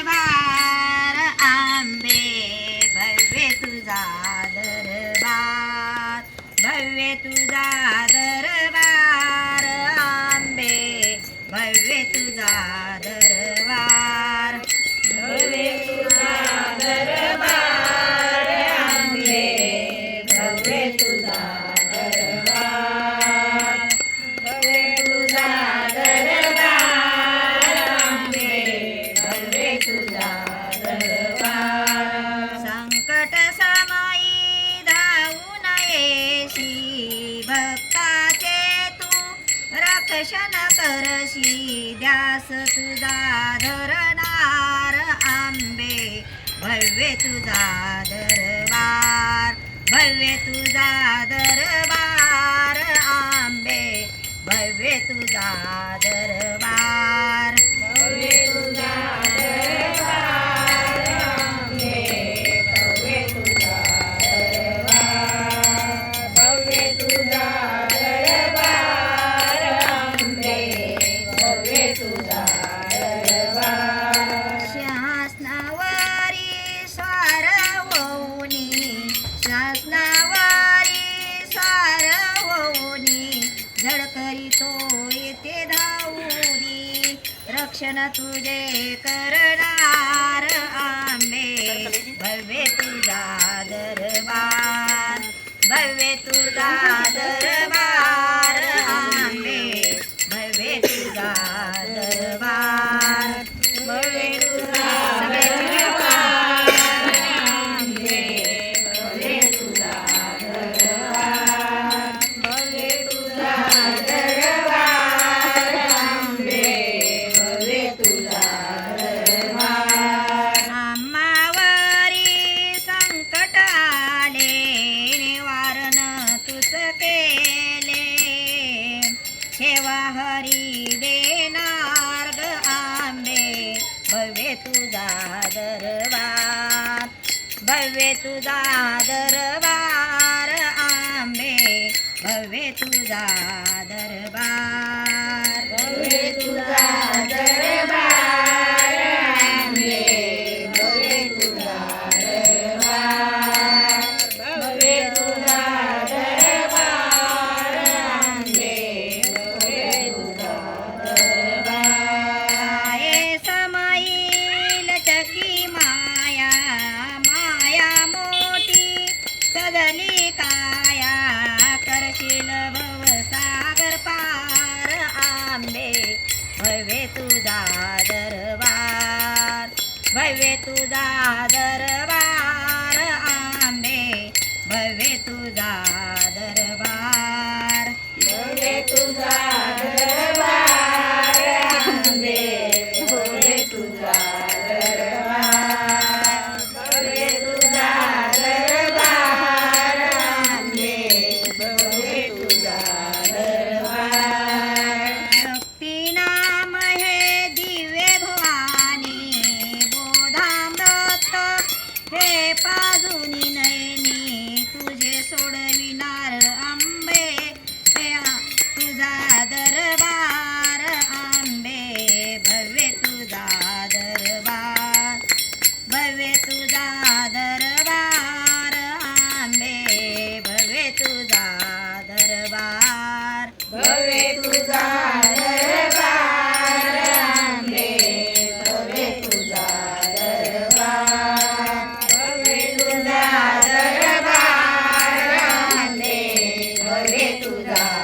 दरबार आंबे भव्य तुझा दरबार भव्य तुझा दरबार आंबे भव्य तुझा रक्षण करशी द्यास तुझा धरणार आंबे. भव्य तुझा दरबार भव्य तुझा दरबार आंबे. भव्य तुझा दरबार. भव्य तुझा दरबार. शासनावारी स्वार होऊनी जड करीतो येते धावूनी. रक्षण तुझे करणार आंबे. भव्य तुझा दरबार भव्य तुझा दरबार. केले. ठेवा हरी देणार ग आंबे. भव्य तुझा दरबार. भव्य तुझा दरबार आंबे. भव्य तुझा दरबार. भव्य तुझा दरबार आंबे. आंबे भव्य तुझा दरबार भव्य तुझा दरबार आंबे. भव्य तुझा दरबार. भव्य तुझा दरबार. भव्य तुझा दरबार भव्य तुझा दरबार आंबे भव्य तुझा दरबार. भव्य तुझा दरबार आंबे भव्य तुझा दरबार. भव्य तुझा दरबार आंबे भव्य तुझा